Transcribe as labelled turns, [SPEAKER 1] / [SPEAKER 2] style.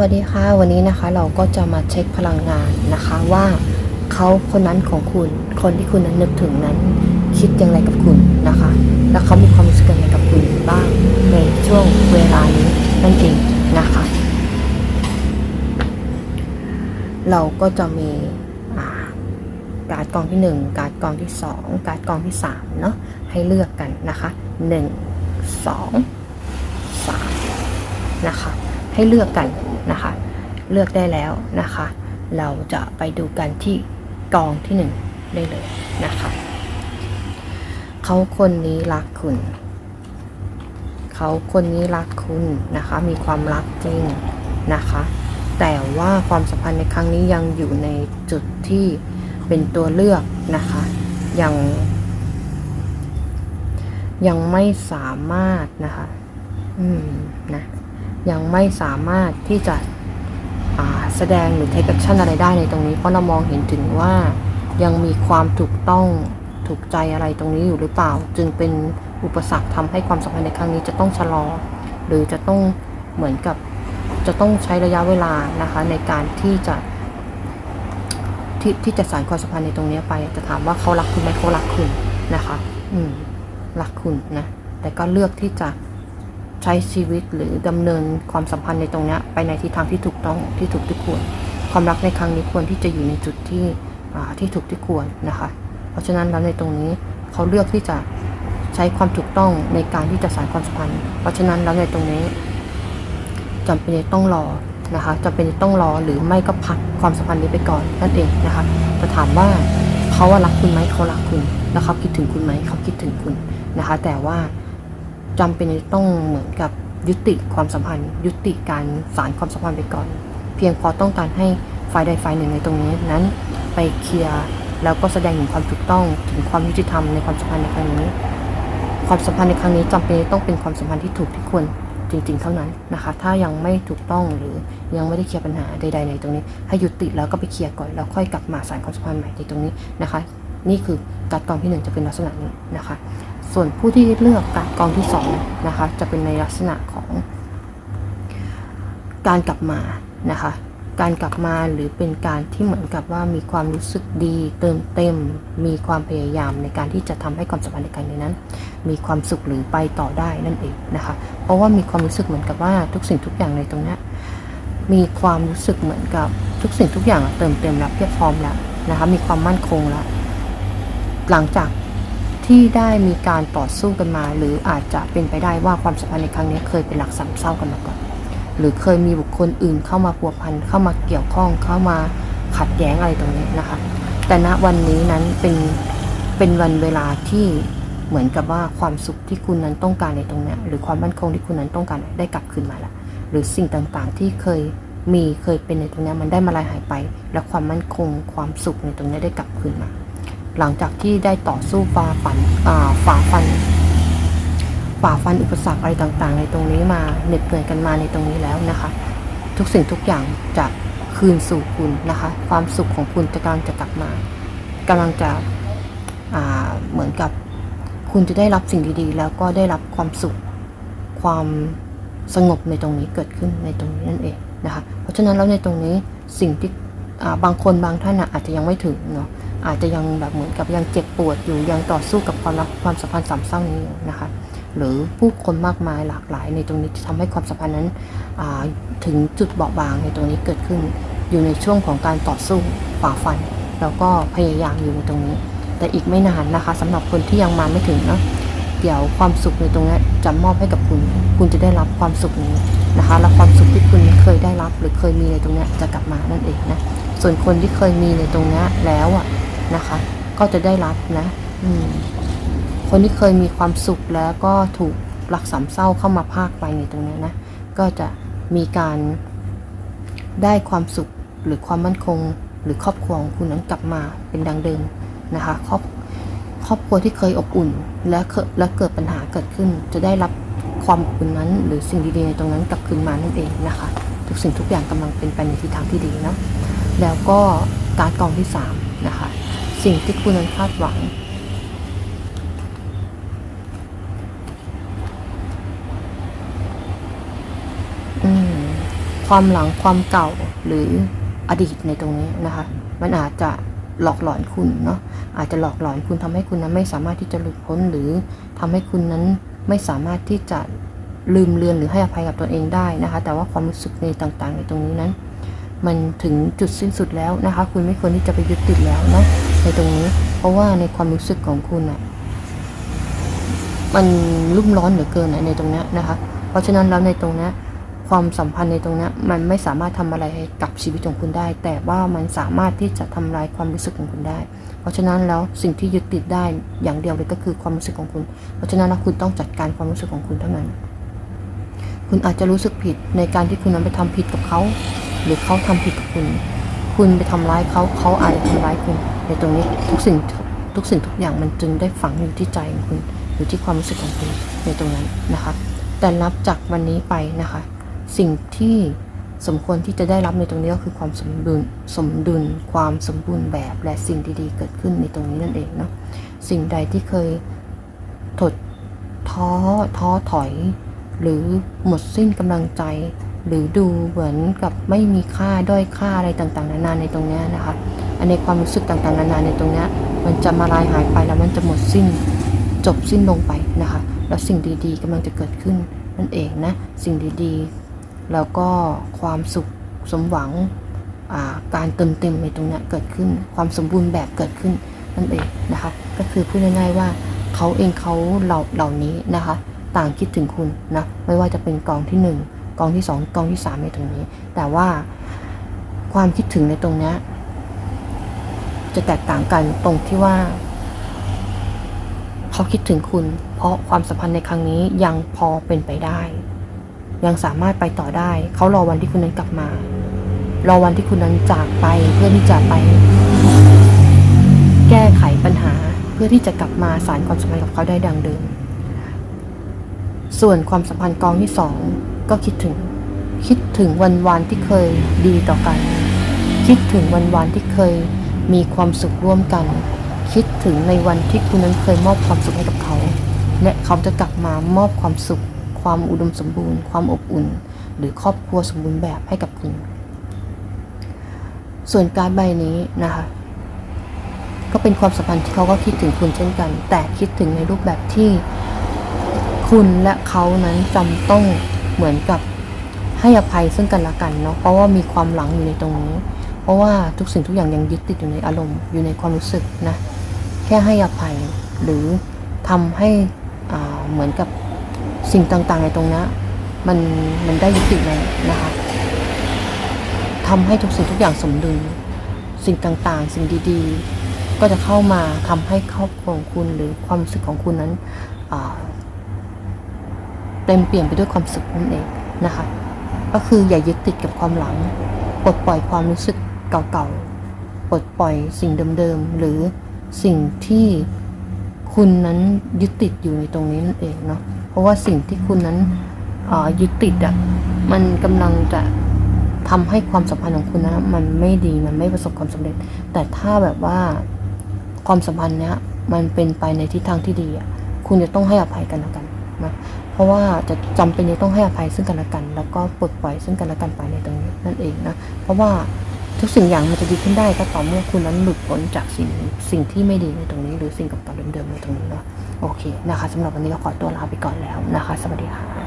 [SPEAKER 1] วัสดีค่ะวันนี้นะคะเราก็จะมาเช็คพลังงานนะคะว่าเขาคนนั้นของคุณคนที่คุณนั้นนึกถึงนั้น คิดอย่างไรกับคุณนะคะ แล้วเขามีความรู้สึกอย่างไรกับคุณบ้างในช่วงเวลานี้นั่นเองนะคะ เราก็จะมีการ์ดกองที่หนึ่งการ์ดกองที่สองการ์ดกองที่สามเนาะให้เลือกกันนะคะหนึ่งสองสามนะคะให้เลือกกัน นะคะ เลือกได้แล้วนะคะ เราจะไปดูกันที่กองที่หนึ่งได้เลยนะคะเขาคนนี้รักคุณ เขาคนนี้รักคุณนะคะ มีความรักจริงนะคะ แต่ว่าความสัมพันธ์ในครั้งนี้ยังอยู่ในจุดที่เป็นตัวเลือกนะคะ ยังยังไม่สามารถนะคะ อืม นะ ยังไม่สามารถที่จะแสดงหรือ take action อะไรได้ในตรงนี้ เพราะเรามองเห็นถึงว่ายังมีความถูกต้องถูกใจอะไรตรงนี้อยู่หรือเปล่า จึงเป็นอุปสรรคทำให้ความสัมพันธ์ในครั้งนี้จะต้องชะลอ หรือจะต้องเหมือนกับจะต้องใช้ระยะเวลานะคะในการที่จะที่ที่จะสานความสัมพันธ์ในตรงนี้ไป จะถามว่าเขารักคุณไหมเขารักคุณนะคะ อืมรักคุณนะแต่ก็เลือกที่จะ ใช้ชีวิตหรือดำเนินความสัมพันธ์ในตรงนี้ไปในทิศทางที่ถูกต้องที่ถูกที่ควร ความรักในครั้งนี้ควรที่จะอยู่ในจุดที่ที่ถูกที่ควรนะคะ เพราะฉะนั้นแล้วในตรงนี้เขาเลือกที่จะใช้ความถูกต้องในการที่จะสานความสัมพันธ์ เพราะฉะนั้นแล้วในตรงนี้จำเป็นจะต้องรอนะคะจำเป็นจะต้องรอหรือไม่ก็พักความสัมพันธ์นี้ไปก่อนนั่นเองนะคะจะถามว่าเขาว่ารักคุณไหมเขารักคุณ แล้วเขาคิดถึงคุณไหมเขาคิดถึงคุณนะคะ แต่ว่า จำเป็นจะต้องเหมือนกับยุติความสัมพันธ์ ยุติการสารความสัมพันธ์ไปก่อน เพียงพอต้องการให้ฝ่ายใดฝ่ายหนึ่งในตรงนี้นั้นไปเคลียร์แล้วก็แสดงถึงความถูกต้องถึงความยุติธรรมในความสัมพันธ์ในครั้งนี้ ความสัมพันธ์ในครั้งนี้จำเป็นต้องเป็นความสัมพันธ์ที่ถูกที่ควรจริง ๆ เท่านั้นนะคะ ถ้ายังไม่ถูกต้องหรือยังไม่ได้เคลียร์ปัญหาใด ๆ ในตรงนี้ ให้ยุติแล้วก็ไปเคลียร์ก่อนแล้วค่อยกลับมาสานความสัมพันธ์ใหม่ในตรงนี้นะคะ นี่คือการกองที่หนึ่งจะเป็นลักษณะนี้นะคะ ส่วนผู้ที่เลือกการกองที่สองนะคะจะเป็นในลักษณะของ การกลับมานะคะ การกลับมาหรือเป็นการที่เหมือนกับว่ามีความรู้สึกดีเติมเต็ม มีความพยายามในการที่จะทำให้ความสัมพันธ์ในการนั้น มีความสุขหรือไปต่อได้นั่นเองนะคะ เพราะว่ามีความรู้สึกเหมือนกับว่าทุกสิ่งทุกอย่างในตรงนี้มีความรู้สึกเหมือนกับทุกสิ่งทุกอย่างเติมเต็มแล้วเพียบพร้อมแล้วนะคะมีความมั่นคงแล้วหลังจาก ที่ได้มีการต่อสู้กันมา หรืออาจจะเป็นไปได้ว่าความสัมพันธ์ในครั้งนี้เคยเป็นหลักสามเศร้ากันมาก่อน หรือเคยมีบุคคลอื่นเข้ามาพัวพันเข้ามาเกี่ยวข้องเข้ามาขัดแย้งอะไรตรงนี้นะคะ แต่ณวันนี้นั้นเป็นเป็นวันเวลาที่เหมือนกับว่าความสุขที่คุณนั้นต้องการในตรงนี้หรือความมั่นคงที่คุณนั้นต้องการได้กลับคืนมาแล้วหรือสิ่งต่างๆที่เคยมีเคยเป็นในตรงนี้มันได้มาลายหายไป และความมั่นคงความสุขในตรงนี้ได้กลับคืนมา หลังจากที่ได้ต่อสู้ฝ่าฟันฝ่าฟันฝ่าฟันอุปสรรคอะไรต่างๆ ในตรงนี้มาเหน็ดเหนื่อยกันมาในตรงนี้แล้วนะคะ ทุกสิ่งทุกอย่างจะคืนสู่คุณนะคะ ความสุขของคุณจะกำลังจะกลับมากำลังจะเหมือนกับคุณจะได้รับสิ่งดีๆ แล้วก็ได้รับความสุขความสงบในตรงนี้เกิดขึ้นในตรงนี้นั่นเองนะคะ เพราะฉะนั้นแล้วในตรงนี้สิ่งที่บางคนบางท่านอาจจะยังไม่ถึงเนาะ อาจจะยังแบบเหมือนกับยังเจ็บปวดอยู่ยังต่อสู้กับความรักความสัมพันธ์สามเศร้านี้นะคะ หรือผู้คนมากมายหลากหลายในตรงนี้ที่ทำให้ความสัมพันธ์นั้นถึงจุดเบาบางในตรงนี้เกิดขึ้น อยู่ในช่วงของการต่อสู้ฝ่าฟัน แล้วก็พยายามอยู่ในตรงนี้ แต่อีกไม่นานนะคะสำหรับคนที่ยังมาไม่ถึงเนาะเดี๋ยวความสุขในตรงนี้จะมอบให้กับคุณ คุณจะได้รับความสุขนี้นะคะ และความสุขที่คุณเคยได้รับ หรือเคยมีในตรงนี้จะกลับมานั่นเองนะ ส่วนคนที่เคยมีในตรงนี้แล้วอะ นะคะ ก็จะได้รับนะคนที่เคยมีความสุขแล้วก็ถูกหลักสามเศร้าเข้ามาพากไปในตรงนี้นะ ก็จะมีการได้ความสุขหรือความมั่นคง หรือครอบครัวของคุณนั้นกลับมาเป็นดังเดิมนะคะครอบครอบครัวที่เคยอบอุ่นและและเกิดปัญหาเกิดขึ้น จะได้รับความอบอุ่นนั้น หรือสิ่งดีๆในตรงนั้นกลับคืนมานั่นเองนะคะ ทุกสิ่งทุกอย่างกำลังเป็นไปในทิศทางที่ดีเนาะแล้วก็การกองที่สาม สิ่งที่คุณนั้นคาดหวัง ความหลังความเก่าหรืออดีตในตรงนี้นะคะ มันอาจจะหลอกหลอนคุณเนาะอาจจะหลอกหลอนคุณทำให้คุณนั้นไม่สามารถที่จะหลุดพ้นหรือทำให้คุณนั้นไม่สามารถที่จะลืมเลือนหรือให้อภัยกับตัวเองได้นะคะ แต่ว่าความรู้สึกในต่างๆ ในตรงนี้นั้น มันถึงจุดสิ้นสุดแล้วนะคะ คุณไม่ควรที่จะไปยึดติดแล้วเนาะในตรงนี้ เพราะว่าในความรู้สึกของคุณอะมันรุ่มร้อนเหลือเกินในตรงนี้นะคะ เพราะฉะนั้นแล้วในตรงนี้ความสัมพันธ์ในตรงนี้มันไม่สามารถทำอะไรกับชีวิตของคุณได้ แต่ว่ามันสามารถที่จะทำลายความรู้สึกของคุณได้ เพราะฉะนั้นแล้วสิ่งที่ยึดติดได้อย่างเดียวเลยก็คือความรู้สึกของคุณ เพราะฉะนั้นแล้วคุณต้องจัดการความรู้สึกของคุณเท่านั้น คุณอาจจะรู้สึกผิดในการที่คุณนั้นไปทำผิดกับเขา หรือเขาทำผิดกับคุณ คุณไปทำร้ายเขาเขาอาจจะทำร้ายคุณในตรงนี้ทุกสิ่งทุกสิ่งทุกอย่างมันจึงได้ฝังอยู่ที่ใจของคุณอยู่ที่ความรู้สึกของคุณในตรงนั้นนะคะ แต่นับจากวันนี้ไปนะคะ สิ่งที่สมควรที่จะได้รับในตรงนี้ก็คือความสมดุลสมดุล ความสมบูรณ์แบบและสิ่งดีๆ เกิดขึ้นในตรงนี้นั่นเองเนาะสิ่งใดที่เคยถดท้อท้อถอย หรือหมดสิ้นกำลังใจ หรือดูเหมือนกับไม่มีค่าด้อยค่าอะไรต่างๆ นานาในตรงนี้นะคะอันในความรู้สึกต่างๆ นานาในตรงนี้มันจะมาลายหายไปแล้วมันจะหมดสิ้นจบสิ้นลงไปนะคะ แล้วสิ่งดีๆกำลังจะเกิดขึ้นนั่นเองนะสิ่งดีๆ แล้วก็ความสุขสมหวังการเติมเต็มในตรงนี้เกิดขึ้น ความสมบูรณ์แบบเกิดขึ้นนั่นเองนะคะ ก็คือพูดง่ายๆว่าเขาเองเขาเหล่าเหล่านี้นะคะ ต่างคิดถึงคุณนะไม่ว่าจะเป็นกองที่หนึ่ง กองที่สองกองที่สามในตรงนี้ แต่ว่าความคิดถึงในตรงเนี้ยจะแตกต่างกันตรงที่ว่าเขาคิดถึงคุณ เพราะความสัมพันธ์ในครั้งนี้ยังพอเป็นไปได้ ยังสามารถไปต่อได้ เขารอวันที่คุณนั้นกลับมา รอวันที่คุณนั้นจากไปเพื่อที่จะไป แก้ไขปัญหาเพื่อที่จะกลับมาสานความสัมพันธ์กับเขาได้ดังเดิมส่วนความสัมพันธ์กองที่สอง ก็คิดถึง คิดถึงวันวานที่เคยดีต่อกัน คิดถึงวันวานที่เคยมีความสุขร่วมกัน คิดถึงในวันที่คุณนั้นเคยมอบความสุขให้กับเขา และเขาจะกลับมามอบความสุข ความอุดมสมบูรณ์ ความอบอุ่น หรือครอบครัวสมบูรณ์แบบให้กับคุณ ส่วนการใบนี้นะคะก็เป็นความสัมพันธ์ที่เขาก็คิดถึงคุณเช่นกัน แต่คิดถึงในรูปแบบที่คุณและเขานั้นจำต้อง เหมือนกับให้อภัยซึ่งกันและกันเนาะเพราะว่ามีความหลังอยู่ในตรงนี้ เพราะว่าทุกสิ่งทุกอย่างยังยึดติดอยู่ในอารมณ์อยู่ในความรู้สึกนะแค่ให้อภัยหรือทำให้เหมือนกับสิ่งต่างๆในตรงนี้มันมันได้ยุติแล้วนะคะทำให้ทุกสิ่งทุกอย่างสมดุลสิ่งต่างๆ สิ่งดีๆ ก็จะเข้ามาทำให้ครอบครัวของคุณหรือความรู้สึกของคุณนั้น เต็มเปลี่ยนไปด้วยความสุขนั่นเองนะคะ ก็คืออย่ายึดติดกับความหลังปลดปล่อยความรู้สึกเก่าๆปลดปล่อยสิ่งเดิมๆหรือสิ่งที่คุณนั้นยึดติดอยู่ในตรงนี้นั่นเองเนาะเพราะว่าสิ่งที่คุณนั้นยึดติดอะมันกำลังจะทำให้ความสัมพันธ์ของคุณนะมันไม่ดีมันไม่ประสบความสำเร็จ แต่ถ้าแบบว่าความสัมพันธ์เนี้ยมันเป็นไปในทิศทางที่ดีอะคุณจะต้องให้อภัยกันแล้วกัน นะเพราะว่าจะจำเป็นจะต้องให้อภัยซึ่งกันและกัน แล้วก็ปลดปล่อยซึ่งกันและกันไปในตรงนี้นั่นเองนะเพราะว่าทุกสิ่งอย่างมันจะดีขึ้นได้ก็ต่อเมื่อคุณนั้นหลุดพ้นจากสิ่งสิ่งที่ไม่ดีในตรงนี้ หรือสิ่งเก่าๆเดิมๆในตรงนี้เนาะโอเคนะคะสำหรับวันนี้ก็ขอตัวลาไปก่อนแล้วนะคะ สวัสดีค่ะ